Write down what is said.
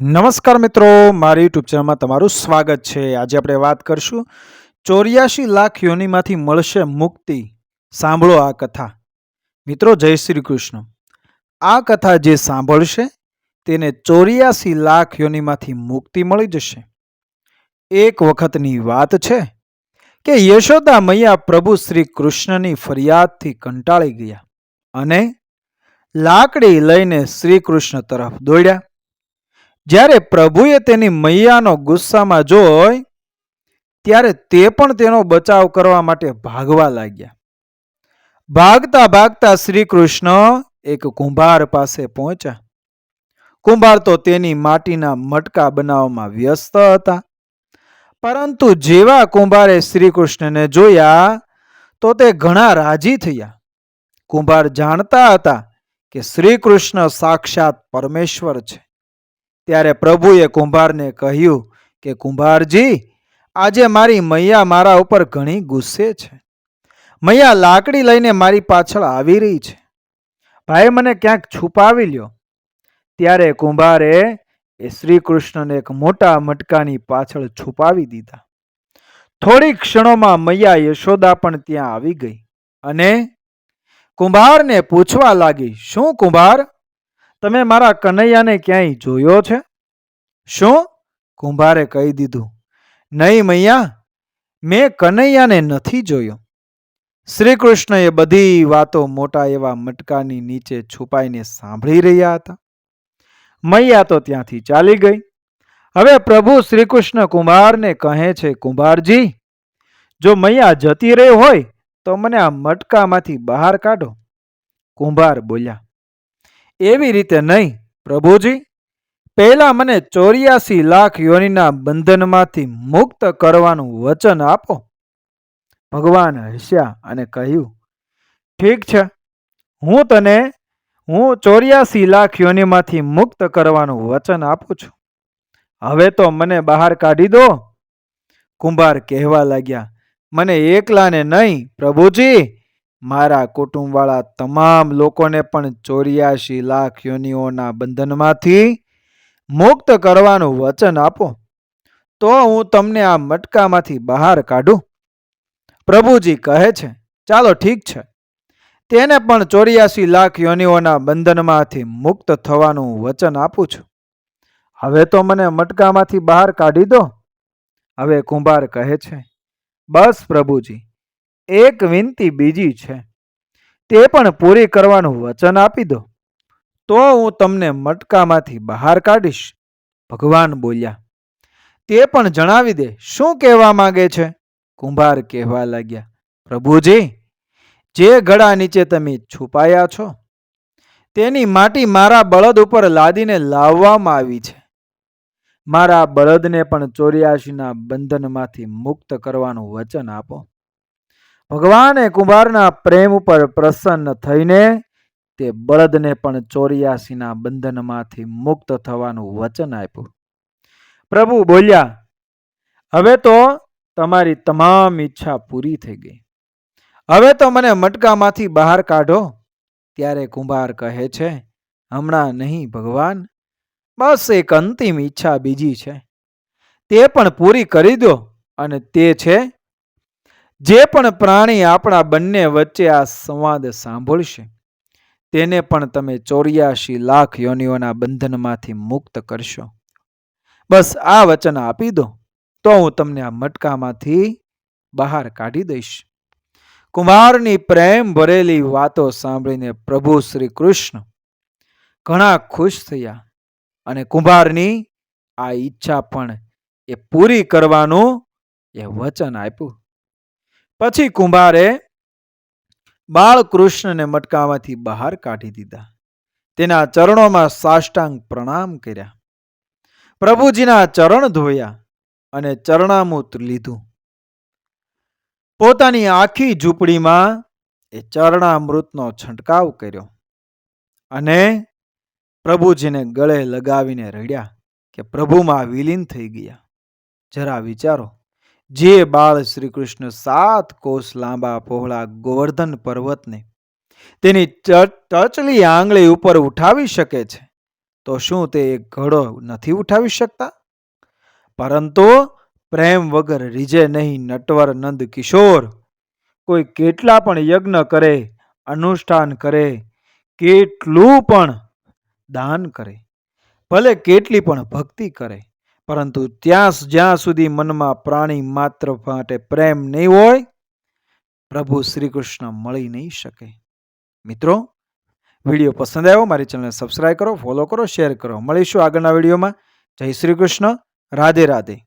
નમસ્કાર મિત્રો, મારી યુટ્યુબ ચેનલમાં તમારું સ્વાગત છે. આજે આપણે વાત કરશું ચોર્યાસી લાખ યોનિમાંથી મળશે મુક્તિ. સાંભળો આ કથા. મિત્રો, જય શ્રી કૃષ્ણ. આ કથા જે સાંભળશે, તેને ચોર્યાસી લાખ યોનિમાંથી મુક્તિ મળી જશે. એક વખતની વાત છે કે યશોદા મૈયા પ્રભુ શ્રી કૃષ્ણની ફરિયાદથી કંટાળી ગયા અને લાકડી લઈને શ્રી કૃષ્ણ તરફ દોડ્યા. જ્યારે પ્રભુએ તેની મૈયાનો ગુસ્સામાં જોઈ, ત્યારે તે પણ તેનો બચાવ કરવા માટે ભાગવા લાગ્યા. ભાગતા ભાગતા શ્રી કૃષ્ણ એક કુંભાર પાસે પહોંચ્યા. કુંભાર તો તેની માટીના મટકા બનાવવામાં વ્યસ્ત હતા. પરંતુ જેવા કુંભારે શ્રી કૃષ્ણને જોયા, તો તે ઘણા રાજી થયા. કુંભાર જાણતા હતા કે શ્રી કૃષ્ણ સાક્ષાત પરમેશ્વર છે. ત્યારે પ્રભુએ કુંભારને કહ્યું કે, કુંભારજી, આજે મારી મૈયા મારા ઉપર ઘણી ગુસ્સે છે. મૈયા લાકડી લઈને મારી પાછળ આવી રહી છે. ભાઈ મને ક્યાંક છુપાવી લ્યો. ત્યારે કુંભારે એ શ્રી કૃષ્ણને એક મોટા મટકાની પાછળ છુપાવી દીધા. થોડી ક્ષણોમાં મૈયા યશોદા પણ ત્યાં આવી ગઈ અને કુંભારને પૂછવા લાગી, શું કુંભાર? તમે મારા કનૈયાને ક્યાંય જોયો છે? શું? કુંભારે કહી દીધું, નહીં મૈયા, મેં કનૈયાને નથી જોયો. શ્રી કૃષ્ણ બધી વાતો મોટા એવા મટકાની નીચે છુપાઈને સાંભળી રહ્યા હતા. મૈયા તો ત્યાંથી ચાલી ગઈ. હવે પ્રભુ શ્રી કૃષ્ણ કુંભારને કહે છે, કુંભારજી, જો મૈયા જતી રહી હોય તો મને આ મટકામાંથી બહાર કાઢો. કુંભાર બોલ્યા એવી રીતે નહીં, પ્રભુજી. પહેલાં મને ચોર્યાસી લાખ યોનિના બંધનમાંથી મુક્ત કરવાનું વચન આપો. ભગવાન હસ્યા અને કહ્યું, ઠીક છે, હું તને, હું ચોર્યાસી લાખ યોનિમાંથી મુક્ત કરવાનું વચન આપું છું. હવે તો મને બહાર કાઢી દો. કુંભાર કહેવા લાગ્યા, મને એકલાને નહીં, પ્રભુજી. મારા કુટુંબવાળા તમામ લોકોને પણ ચોર્યાસી લાખ યોનિઓના બંધનમાંથી મુક્ત કરવાનું વચન આપો. તો હું તમને આ મટકામાંથી બહાર કાઢું. પ્રભુજી કહે છે, ચાલો ઠીક છે. તેને પણ ચોર્યાસી લાખ યોનિઓના બંધનમાંથી મુક્ત થવાનું વચન આપું છું. હવે તો મને મટકામાંથી બહાર કાઢી દો. હવે કુંભાર કહે છે, બસ પ્રભુજી. એક વિનંતી બીજી છે. તે પણ પૂરી કરવાનું વચન આપી દો. તો હું તમને મટકામાંથી બહાર કાઢીશ. ભગવાન બોલ્યા. તે પણ જણાવી દે, શું કહેવા માંગે છે? કુંભાર કહેવા લાગ્યા. પ્રભુજી, જે ગળા નીચે તમે છુપાયા છો, તેની માટી મારા બળદ ઉપર લાદીને લાવવામાં આવી છે. મારા બળદને પણ ચોર્યાસીના બંધનમાંથી મુક્ત કરવાનું વચન આપો. ભગવાને કુંભારના પ્રેમ ઉપર પ્રસન્ન થઈને તે બળદને પણ ચોર્યાસીના બંધનમાંથી મુક્ત થવાનું વચન આપ્યું. પ્રભુ બોલ્યા, હવે તો તમારી તમામ ઈચ્છા પૂરી થઈ ગઈ. હવે તો મને મટકામાંથી બહાર કાઢો. ત્યારે કુંભાર કહે છે, હમણાં નહીં ભગવાન, બસ એક અંતિમ ઈચ્છા બીજી છે. તે પણ પૂરી કરી દો અને તે છે જે પણ પ્રાણી આપણા બંને વચ્ચે આ સંવાદ સાંભળશે, તેને પણ તમે ચોર્યાસી લાખ યોનિઓના બંધનમાંથી મુક્ત કરશો. બસ આ વચન આપી દો, તો હું તમને આ મટકામાંથી બહાર કાઢી દઈશ. કુમારની પ્રેમ ભરેલી વાતો સાંભળીને પ્રભુ શ્રી કૃષ્ણ ઘણા ખુશ થયા અને કુંભારની આ ઈચ્છા પણ એ પૂરી કરવાનું એ વચન આપ્યું. પછી કુંભારે બાળકૃષ્ણને મટકામાંથી બહાર કાઢી દીધા. તેના ચરણોમાં સાષ્ટાંગ પ્રણામ કર્યા. પ્રભુજીના ચરણ ધોયા અને ચરણામૂત લીધું. પોતાની આખી ઝૂંપડીમાં એ ચરણામૃતનો છંટકાવ કર્યો અને પ્રભુજીને ગળે લગાવીને રડ્યા કે પ્રભુમાં વિલીન થઈ ગયા. જરા વિચારો. જે બાળ શ્રી કૃષ્ણ સાત કોષ લાંબા પહોળા ગોવર્ધન પર્વતને તેની ટચલી આંગળી ઉપર ઉઠાવી શકે છે, તો શું તે એક ઘડો નથી ઉઠાવી શકતા? પરંતુ પ્રેમ વગર રીજે નહીં નટવર નંદ કિશોર, કોઈ કેટલા પણ યજ્ઞ કરે, અનુષ્ઠાન કરે, કેટલું પણ દાન કરે, ભલે કેટલી પણ ભક્તિ કરે પરંતુ ત્યાં જ્યાં સુધી મનમાં પ્રાણી માત્ર માટે પ્રેમ નહીં હોય, પ્રભુ શ્રી કૃષ્ણ મળી નહીં શકે. મિત્રો, વીડિયો પસંદ આવ્યો, મારી ચેનલને સબસ્ક્રાઈબ કરો, ફોલો કરો, શેર કરો. મળીશું આગળના વિડીયોમાં. જય શ્રી કૃષ્ણ રાધે રાધે.